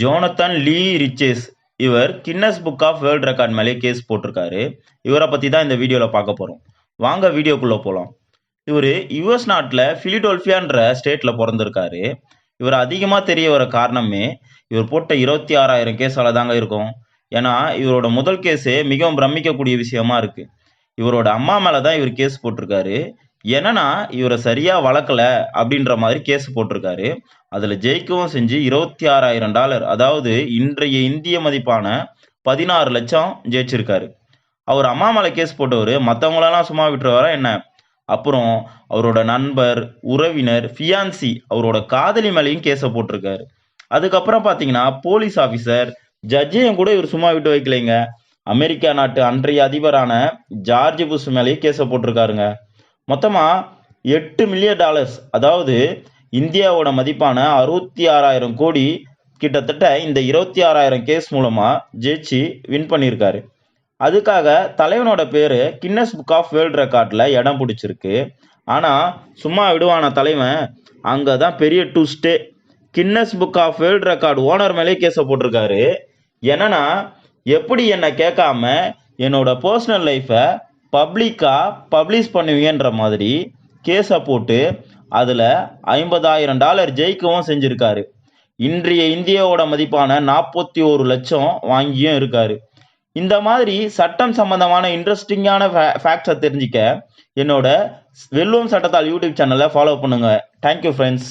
Jonathan Lee Riches. இவர் Guinness book of world record மேலே case போட்டிருக்காரு. இவரை பற்றி தான் இந்த வீடியோவில் பார்க்க போகிறோம் வாங்க வீடியோக்குள்ளே போகலாம் இவர் யுஎஸ் நாட்டில் ஃபிலிடோல்ஃபியான்ற ஸ்டேட்டில் பிறந்திருக்காரு. இவர் அதிகமாக தெரிய வர காரணமே இவர் போட்ட இருபத்தி ஆறாயிரம் கேஸால் தாங்க இருக்கும். ஏன்னா இவரோட முதல் கேஸே மிகவும் பிரமிக்கக்கூடிய விஷயமா இருக்குது இவரோட அம்மா மேலே தான் இவர் கேஸ் போட்டிருக்காரு. என்னன்னா இவரை சரியாக வளர்க்கல அப்படின்ற மாதிரி கேஸ் போட்டிருக்காரு. அதில் ஜெயிக்கவும் செஞ்சு இருபத்தி ஆறாயிரம் டாலர் அதாவது இன்றைய இந்திய மதிப்பான பதினாறு லட்சம் ஜெயிச்சிருக்காரு. அவர் அம்மா மேலே கேஸ் போட்டவர் மற்றவங்களெல்லாம் சும்மா விட்டுருவாரா என்ன? அப்புறம் அவரோட நண்பர் உறவினர் ஃபியான்சி அவரோட காதலி மேலேயும் கேஸை போட்டிருக்காரு. அதுக்கப்புறம் பார்த்தீங்கன்னா போலீஸ் ஆஃபீஸர் ஜட்ஜையும் கூட இவர் சும்மா விட்டு வைக்கலைங்க. அமெரிக்கா நாட்டு அன்றைய அதிபரான ஜார்ஜ் புஷ் மேலேயும் கேஸை போட்டிருக்காருங்க. மொத்தமாக எட்டு மில்லியன் டாலர்ஸ் அதாவது இந்தியாவோட மதிப்பான அறுபத்தி ஆறாயிரம் கோடி கிட்டத்தட்ட இந்த இருபத்தி ஆறாயிரம் கேஸ் மூலமாக ஜெயிச்சு வின் பண்ணியிருக்காரு. அதுக்காக தலைவனோட பேர் கின்னஸ் புக் ஆஃப் வேர்ல்ட் ரெக்கார்டில் இடம் பிடிச்சிருக்கு. ஆனால் சும்மா விடுவான தலைவன்? அங்கே தான் பெரிய Tuesday Guinness book of world record owner மேலே கேஸை போட்டிருக்காரு. என்னன்னா எப்படி என்னை கேட்காம என்னோட பர்சனல் லைஃப்பை பப்ளிக்காக பப்ளிஷ் பண்ணுவீங்கன்ற மாதிரி கேஸை போட்டு அதில் ஐம்பதாயிரம் டாலர் ஜெயிக்கவும் செஞ்சுருக்காரு. இன்றைய இந்தியாவோட மதிப்பான நாற்பத்தி ஒரு லட்சம் வாங்கியும் இருக்காரு. இந்த மாதிரி சட்டம் சம்பந்தமான இன்ட்ரெஸ்டிங்கான ஃபேக்ட்ஸை தெரிஞ்சுக்க என்னோட வெல்லும் சட்டத்தால் யூடியூப் சேனலை ஃபாலோ பண்ணுங்கள் தேங்க்யூ ஃப்ரெண்ட்ஸ்